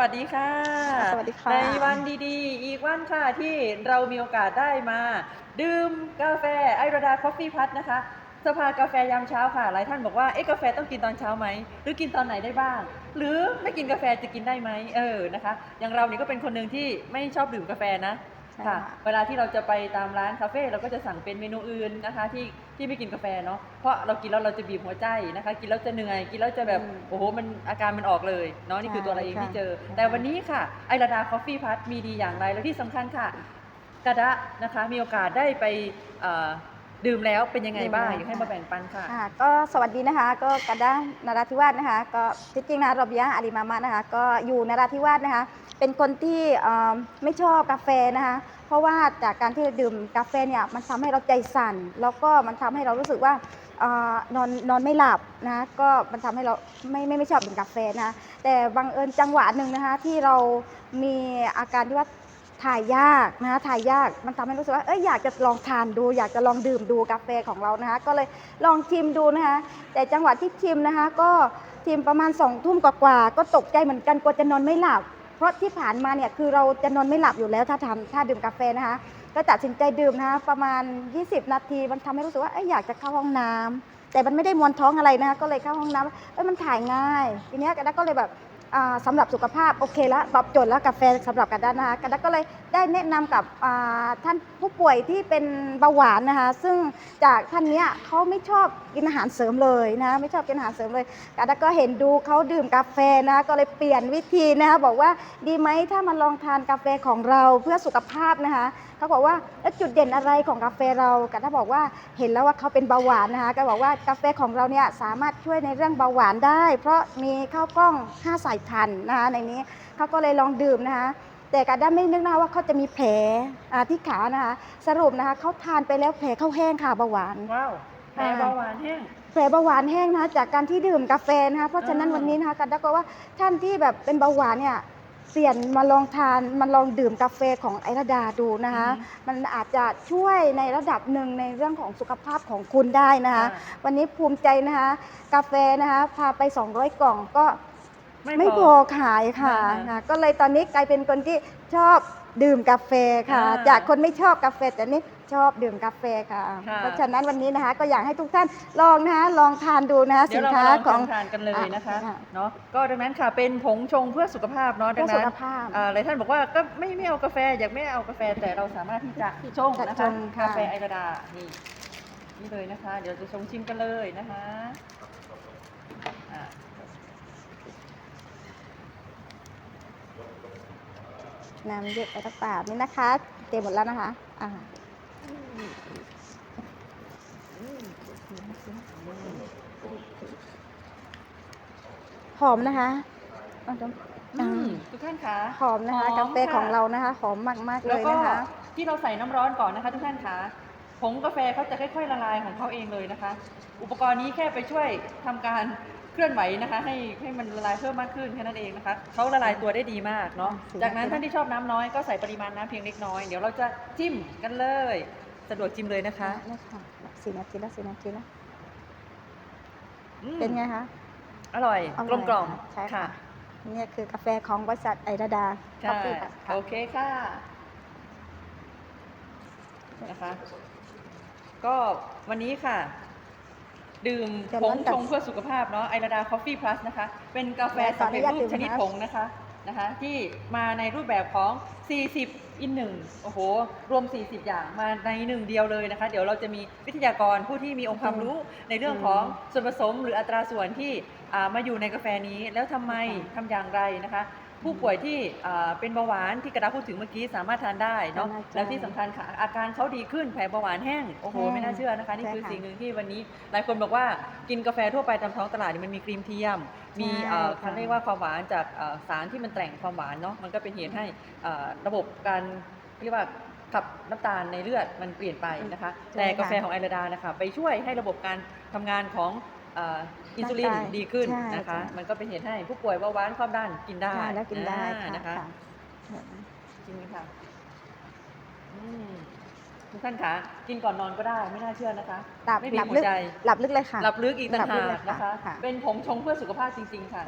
วัสดีค่ะสวัสดีค่ะ ในวันดีๆ อีกวันค่ะที่เรามีโอกาสได้มา ดื่มกาแฟไอราดาคอฟฟี่พัทนะคะ สภากาแฟยามเช้าค่ะ หลายท่านบอกว่าเอ๊ะกาแฟต้องกินตอนเช้าไหม หรือกินตอนไหนได้บ้าง หรือไม่กินกาแฟจะกินได้ไหมเออนะคะ อย่างเรานี่ก็เป็นคนหนึ่งที่ไม่ชอบดื่มกาแฟนะใช่ค่ะ ค่ะ เวลาที่เราจะไปตามร้านคาเฟ่เราก็จะสั่งเป็นเมนูอื่นนะคะ ที่ที่ไม่กินกาแฟเนาะเพราะเรากินแล้วเราจะบีบหัวใจนะคะ กินแล้วจะเหนื่อยกินแล้วจะแบบอืมโอ้โหมันอาการมันออกเลยเนาะนี่คือตัวเราเองใช่ที่เจอค่ะ แต่วันนี้ค่ะไอราดาคอฟฟี่พัทมีดีอย่างไร แล้วที่สำคัญค่ะกระดะนะคะมีโอกาสได้ไปเอ่อ ดื่มแล้วเป็นยังไงบ้างอยากให้มาแบ่งปันค่ะ ค่ะก็สวัสดีนะคะ ก็กระด้างนราธิวาสนะคะ ก็ที่จริงนะรอบยะอาริมามะนะคะ ก็อยู่นราธิวาสนะคะ เป็นคนที่เอ่อไม่ชอบกาแฟนะคะ เพราะว่าจากการที่ดื่มกาแฟเนี่ยมันทำให้เราใจสั่น แล้วก็มันทำให้เรารู้สึกว่าเอ่อนอนนอนไม่หลับนะก็มันทำให้เราไม่ไม่ไม่ชอบดื่มกาแฟนะคะแต่บังเอิญจังหวะหนึ่งนะคะที่เรามีอาการที่ว่า ถ่ายยากนะคะถ่ายยากมันทำให้รู้สึกว่าเอ้ยอยากจะลองทานดู อยากจะลองดื่มดูกาแฟของเรานะคะ ก็เลยลองชิมดูนะคะ แต่จังหวะที่ชิมนะคะ ก็ชิมประมาณสองทุ่มกว่าๆก็ตกใจเหมือนกันกลัวจะนอนไม่หลับ เพราะที่ผ่านมาเนี่ยคือเราจะนอนไม่หลับอยู่แล้วถ้าทำถ้าดื่มกาแฟนะคะ ก็ตัดสินใจดื่มนะคะประมาณ 20 นาที มันทำให้รู้สึกว่าเอ้ยอยากจะเข้าห้องน้ำแต่มันไม่ได้มวนท้องอะไรนะคะ ก็เลยเข้าห้องน้ำเอ้ยมันถ่ายง่ายทีนี้ก็เลยแบบ สำหรับสุขภาพโอเคแล้วตอบโจทย์แล้วกาแฟสำหรับกันด้านนะคะกันก็เลยได้แนะนำกับอ่าท่านผู้ป่วยที่เป็นเบาหวานนะคะซึ่งจากท่านเนี้ยเขาไม่ชอบกินอาหารเสริมเลยนะไม่ชอบกินอาหารเสริมเลยกันก็เห็นดูเขาดื่มกาแฟนะก็เลยเปลี่ยนวิธีนะคะบอกว่าดีไหมถ้ามาลองทานกาแฟของเราเพื่อสุขภาพนะคะเขาบอกว่าแล้วจุดเด่นอะไรของกาแฟเรากันถ้าบอกว่าเห็นแล้วว่าเขาเป็นเบาหวานนะคะก็บอกว่ากาแฟของเราเนี่ยสามารถช่วยในเรื่องเบาหวานได้ เพราะมีข้าวกล้อง 5 สายพันธุ์นะคะในนี้เขาก็เลยลองดื่มนะคะแต่กันได้ไม่นึกนะคะว่าเขาจะมีแผลอ่าที่ขานะคะสรุปนะคะเขาทานไปแล้วแผลเข้าแห้งค่ะเบาหวานว้าวแพ้เบาหวานแห้งแผลเบาหวานแห้งนะคะจากการที่ดื่มกาแฟนะคะเพราะฉะนั้นอ่าวันนี้นะคะกันก็ว่าท่านที่แบบเป็นเบาหวานเนี่ย เปลี่ยนมาลองทานมาลองดื่มกาแฟของไอราดาดูนะคะ มันอาจจะช่วยในระดับหนึ่งในเรื่องของสุขภาพของคุณได้นะคะ วันนี้ภูมิใจนะคะ กาแฟนะคะ พาไป 200 กล่องก็ ไม่พอขายค่ะอ่านะก็เลยตอนนี้กลายเป็นคนที่ชอบดื่มกาแฟค่ะอ่าจากคนไม่ชอบกาแฟแต่นี่ชอบดื่มกาแฟค่ะค่ะ เพราะฉะนั้นวันนี้นะคะก็อยากให้ทุกท่านลองนะคะลองทานดูนะคะเดี๋สิยวนเราค้ามาลองของทานกันเลยนะคะอะเนาะก็ดังนั้นค่ะเป็นผงชงเพื่อสุขภาพเนาะดัเพื่องสุนั้ขนภาพอ่าหลายท่านบอกว่าก็ไม่ไม่เอากาแฟอยากไม่เอากาแฟแต่เราสามารถที่จะชงนะชคะงค่ะกาแฟไอราดานี่นี่เลยนะคะ เดี๋ยวจะชงชิมกันเลยนะคะอ่า น้ำเยอะไปตักปาดนี่นะคะ เต็มหมดแล้วนะคะ อ่าหอมนะคะเอาเดี๋ยวอืมทุกท่านคะหอมนะคะหอมกาแฟของค่ะเรานะคะหอมมากๆเลแล้วยก็นะคะที่เราใส่น้ำร้อนก่อนนะคะทุกท่านคะผงกาแฟเขาจะค่อยๆละลายของเขาเองเลยนะคะ อุปกรณ์นี้แค่ไปช่วยทำการ เคลื่อนไหวนะคะให้ให้มันละลายเพิ่มมากขึ้นแค่นั้นเองนะคะเขาละลายตัวได้ดีมากเนาะสีจากนั้นสีท่านที่ชอบน้ำน้อยก็ใส่ปริมาณน้ำเพียงเล็กน้อย เดี๋ยวเราจะจิ้มกันเลย สะดวกจิ้มเลยนะคะนี่ค่ะสี่นาทีแล้วสี่นาทีแล้วอืมเป็นไงคะอร่อยอร่อยกลมกล่อมใช่ค่ะค่ะนี่คือกาแฟของบริษัทไอราดาใช่ Coffee ค่ะโอเคค่ะนะคะ ก็วันนี้ค่ะ ดื่มเดี๋ยวผร้องนจัดชงเพื่อสุขภาพเนาะไอราดาคอฟฟี่พลัสนะคะ เป็นกาแฟขออสำนุเร็จญาตรูปดื่มชนิดนะคะผงนะคะนะคะ ที่มาในรูปแบบของ 40 อินหนึ่งโอ้โห รวม 40 อย่างมาในหนึ่งเดียวเลยนะคะ เดี๋ยวเราจะมีวิทยากรผู้ที่มีองค์ความรู้ในเรื่องของส่วนผสมหรืออัตราส่วนที่อ่ามาอยู่ในกาแฟนี้แล้วทำไมทำอย่างไรนะคะ ผู้ป่วยที่อ่าเป็นเบาหวานที่กระดาพูดถึงเมื่อกี้สามารถทานได้เนาะทานได้แล้วที่สำคัญค่ะอาการเขาดีขึ้นแผลเบาหวานแห้งโอ้โหแห้งไม่น่าเชื่อนะคะนี่ใช่คือค่ะสิ่งหนึ่งที่วันนี้หลายคนบอกว่ากินกาแฟทั่วไปตามท้องตลาดนี่มันมีครีมเทียม มีใช่เอ่อค่ะเขาเรียกว่าความหวานจากเอ่อสารที่มันแต่งความหวานเนาะมันก็เป็นเหตุให้เอ่อระบบการเรียกว่าขับน้ำตาลในเลือดมันเปลี่ยนไปนะคะใช่แต่กาแฟค่ะของไอราดานะคะไปช่วยให้ระบบการทำงานของเอ่ออินซูลินร่างกายดีขึ้นใช่นะคะใช่มันก็เป็นเหตุให้ผู้ป่วยเบาหวานความดันกินได้ทานแล้วกินได้อ่าค่ะนะคะค่ะจริงไหมคะอืมทุกท่านคะกินก่อนนอนก็ได้ไม่น่าเชื่อนะคะหลับไม่มีหลับหัลึวกใจหลับลึกเลยค่ะหลับลึกอีกต่างหลับลึกหาเลยกนะคะค่ะเป็นผงชงเพื่อสุขภาพจริง ๆ ค่ะ